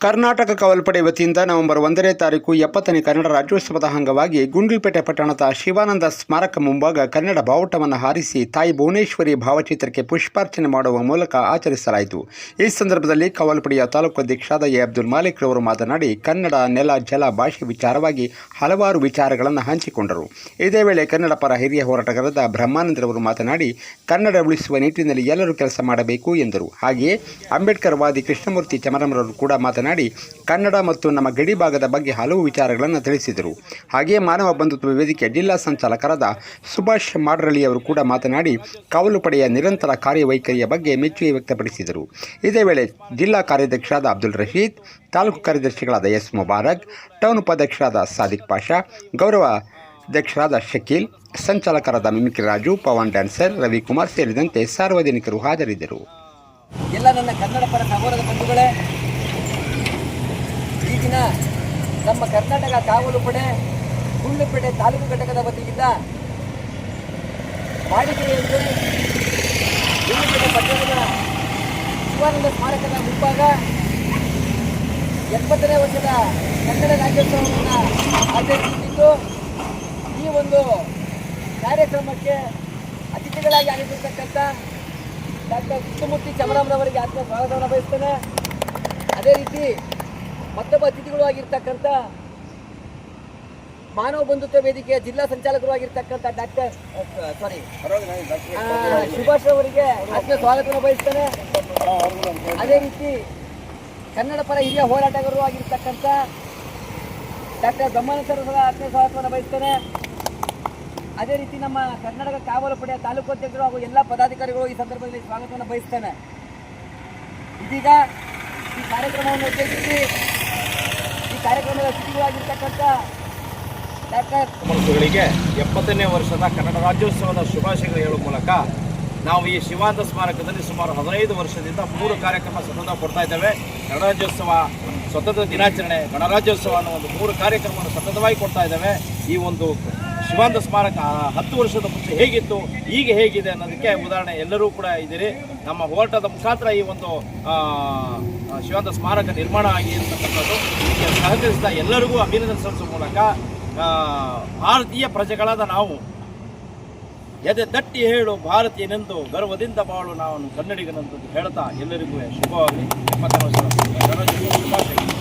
ಕರ್ನಾಟಕ ಕವಲ್ಪಡೆ ವತಿಯಿಂದ ನವೆಂಬರ್ ಒಂದನೇ ತಾರೀಕು ಎಪ್ಪತ್ತನೇ ಕನ್ನಡ ರಾಜ್ಯೋತ್ಸವದ ಅಂಗವಾಗಿ ಗುಂಡ್ಲುಪೇಟೆ ಪಟ್ಟಣದ ಶಿವಾನಂದ ಸ್ಮಾರಕ ಮುಂಭಾಗ ಕನ್ನಡ ಬಾವುಟವನ್ನು ಹಾರಿಸಿ ತಾಯಿ ಭುವನೇಶ್ವರಿ ಭಾವಚಿತ್ರಕ್ಕೆ ಪುಷ್ಪಾರ್ಚನೆ ಮಾಡುವ ಮೂಲಕ ಆಚರಿಸಲಾಯಿತು. ಈ ಸಂದರ್ಭದಲ್ಲಿ ಕವಲ್ಪಡೆಯ ತಾಲೂಕು ಅಧ್ಯಕ್ಷರಾದ ಎ. ಅಬ್ದುಲ್ ಮಾಲಿಕ್ ರವರು ಮಾತನಾಡಿ, ಕನ್ನಡ ನೆಲ, ಜಲ, ಭಾಷೆ ವಿಚಾರವಾಗಿ ಹಲವಾರು ವಿಚಾರಗಳನ್ನು ಹಂಚಿಕೊಂಡರು. ಇದೇ ವೇಳೆ ಕನ್ನಡ ಪರ ಹಿರಿಯ ಹೋರಾಟಗಾರರಾದ ಬ್ರಹ್ಮಾನಂದರವರು ಮಾತನಾಡಿ, ಕನ್ನಡ ಉಳಿಸುವ ನಿಟ್ಟಿನಲ್ಲಿ ಎಲ್ಲರೂ ಕೆಲಸ ಮಾಡಬೇಕು ಎಂದರು. ಹಾಗೆಯೇ ಅಂಬೇಡ್ಕರ್ ವಾದಿ ಕೃಷ್ಣಮೂರ್ತಿ ಚಮರಮರವರು ಕೂಡ ಮಾತನಾಡಿ ಕನ್ನಡ ಮತ್ತು ನಮ್ಮ ಗಡಿ ಭಾಗದ ಬಗ್ಗೆ ಹಲವು ವಿಚಾರಗಳನ್ನು ತಿಳಿಸಿದರು. ಹಾಗೆಯೇ ಮಾನವ ಬಂಧುತ್ವ ವೇದಿಕೆ ಜಿಲ್ಲಾ ಸಂಚಾಲಕರಾದ ಸುಭಾಷ್ ಅವರು ಕೂಡ ಮಾತನಾಡಿ, ಕಾವಲು ಪಡೆಯ ನಿರಂತರ ಕಾರ್ಯವೈಖರಿಯ ಬಗ್ಗೆ ಮೆಚ್ಚುಗೆ ವ್ಯಕ್ತಪಡಿಸಿದರು. ಇದೇ ವೇಳೆ ಜಿಲ್ಲಾ ಕಾರ್ಯಾಧ್ಯಕ್ಷರಾದ ಅಬ್ದುಲ್ ರಶೀದ್, ತಾಲೂಕು ಕಾರ್ಯದರ್ಶಿಗಳಾದ ಎಸ್ ಮುಬಾರಕ್, ಟೌನ್ ಉಪಾಧ್ಯಕ್ಷರಾದ ಸಾದಿಕ್ ಪಾಷಾ ಗೌರವ ಅಧ್ಯಕ್ಷರಾದ ಶಕೀಲ್, ಸಂಚಾಲಕರಾದ ಮಿಮಿಕ್ರಿ ರಾಜು, ಪವನ್ ಡ್ಯಾನ್ಸರ್, ರವಿಕುಮಾರ್ ಸೇರಿದಂತೆ ಸಾರ್ವಜನಿಕರು ಹಾಜರಿದ್ದರು. ಎಲ್ಲ ನನ್ನ ಕನ್ನಡ ಪರ ಸಹೋದರ ಬಂಧುಗಳೇ ಈ ದಿನ ನಮ್ಮ ಕರ್ನಾಟಕ ಕಾವಲು ಪಡೆ ಗುಂಡ್ಲುಪೇಟೆ ತಾಲೂಕು ಘಟಕದ ವತಿಯಿಂದ ವಾಡಿಕೆಯಲ್ಲಿ ಗುಂಡ್ಲುಪೇಟೆ ಪಟ್ಟಣದ ಶಿವಾನಂದ ಸ್ಮಾರಕದ ಮುಂಭಾಗ ಎಪ್ಪತ್ತನೇ ವರ್ಷದ ಕನ್ನಡ ರಾಜ್ಯೋತ್ಸವವನ್ನು ಆಚರಿಸುತ್ತಿದ್ದು, ಈ ಒಂದು ಕಾರ್ಯಕ್ರಮಕ್ಕೆ ಅತಿಥಿಗಳಾಗಿ ಆಗಿರ್ತಕ್ಕಂಥ ಡಾಕ್ಟರ್ ಕೃಷ್ಣಮೂರ್ತಿ ಚಮರಾಮರವರಿಗೆ ಆತ್ಮ ಸ್ವಾಗತವನ್ನು ಬಯಸ್ತೇನೆ ಅದೇ ರೀತಿ ಮತ್ತೊಬ್ಬ ಅತಿಥಿಗಳು ಆಗಿರ್ತಕ್ಕಂಥ ಮಾನವ ಬಂಧುತ್ವ ವೇದಿಕೆಯ ಜಿಲ್ಲಾ ಸಂಚಾಲಕರು ಆಗಿರ್ತಕ್ಕಂಥ ಡಾಕ್ಟರ್ ಸಾರಿ ಸುಭಾಷ್ ಅವರಿಗೆ ಆತ್ಮ ಸ್ವಾಗತವನ್ನು ಬಯಸ್ತೇನೆ. ಅದೇ ರೀತಿ ಕನ್ನಡ ಪರ ಹಿರಿಯ ಹೋರಾಟಗಾರರು ಆಗಿರ್ತಕ್ಕಂಥ ಡಾಕ್ಟರ್ ಬ್ರಹ್ಮಾನಂದರ ಆತ್ಮ ಸ್ವಾಗತವನ್ನು ಬಯಸ್ತೇನೆ. ಅದೇ ರೀತಿ ನಮ್ಮ ಕರ್ನಾಟಕ ಕಾವಲು ಪಡೆಯ ತಾಲೂಕು ಅಧ್ಯಕ್ಷರು ಹಾಗೂ ಎಲ್ಲ ಪದಾಧಿಕಾರಿಗಳು ಈ ಸಂದರ್ಭದಲ್ಲಿ ಸ್ವಾಗತವನ್ನು ಬಯಸ್ತೇನೆ. ಇದೀಗ ಈ ಕಾರ್ಯಕ್ರಮವನ್ನು ಉದ್ದೇಶಿಸಿ ಕಾರ್ಯಕ್ರಮದ ಅತಿಥಿಗಳಾಗಿರ್ತಕ್ಕಂಥ ಮನಸ್ಸುಗಳಿಗೆ ಎಪ್ಪತ್ತನೇ ವರ್ಷದ ಕನ್ನಡ ರಾಜ್ಯೋತ್ಸವದ ಶುಭಾಶಯಗಳು ಹೇಳುವ ಮೂಲಕ ನಾವು ಈ ಶಿವಾಂತ ಸ್ಮಾರಕದಲ್ಲಿ ಸುಮಾರು ಹದಿನೈದು ವರ್ಷದಿಂದ ಮೂರು ಕಾರ್ಯಕ್ರಮ ಸತತ ಕೊಡ್ತಾ ಇದ್ದೇವೆ. ಗಣರಾಜ್ಯೋತ್ಸವ ಸ್ವತಂತ್ರ ದಿನಾಚರಣೆ, ಗಣರಾಜ್ಯೋತ್ಸವ ಅನ್ನೋ ಒಂದು ಮೂರು ಕಾರ್ಯಕ್ರಮವನ್ನು ಸತತವಾಗಿ ಕೊಡ್ತಾ ಇದ್ದೇವೆ. ಈ ಒಂದು ಶಿವಾನಂದ ಸ್ಮಾರಕ ಹತ್ತು ವರ್ಷದ ಮುಂಚೆ ಹೇಗಿತ್ತು, ಈಗ ಹೇಗಿದೆ ಅನ್ನೋದಕ್ಕೆ ಉದಾಹರಣೆ ಎಲ್ಲರೂ ಕೂಡ ಇದ್ದೀರಿ. ನಮ್ಮ ಹೋರಾಟದ ಮುಖಾಂತರ ಈ ಒಂದು ಶಿವಾನಂದ ಸ್ಮಾರಕ ನಿರ್ಮಾಣ ಆಗಿರ್ತಕ್ಕಂಥದ್ದು ಇದಕ್ಕೆ ಸಹಕರಿಸಿದ ಎಲ್ಲರಿಗೂ ಅಭಿನಂದನೆ ಸಲ್ಲಿಸುವ ಮೂಲಕ ಭಾರತೀಯ ಪ್ರಜೆಗಳಾದ ನಾವು, ಎದೆ ತಟ್ಟಿ ಹೇಳು ಭಾರತೀಯನೆಂದು ಗರ್ವದಿಂದ ಬಾಳು ನಾವು ಕನ್ನಡಿಗನಂತದ್ದು ಹೇಳ್ತಾ ಎಲ್ಲರಿಗೂ ಶುಭವಾಗಲಿ. ಗಣರಾಜ್ಯೋತ್ಸವ ಶುಭಾಶಯಗಳು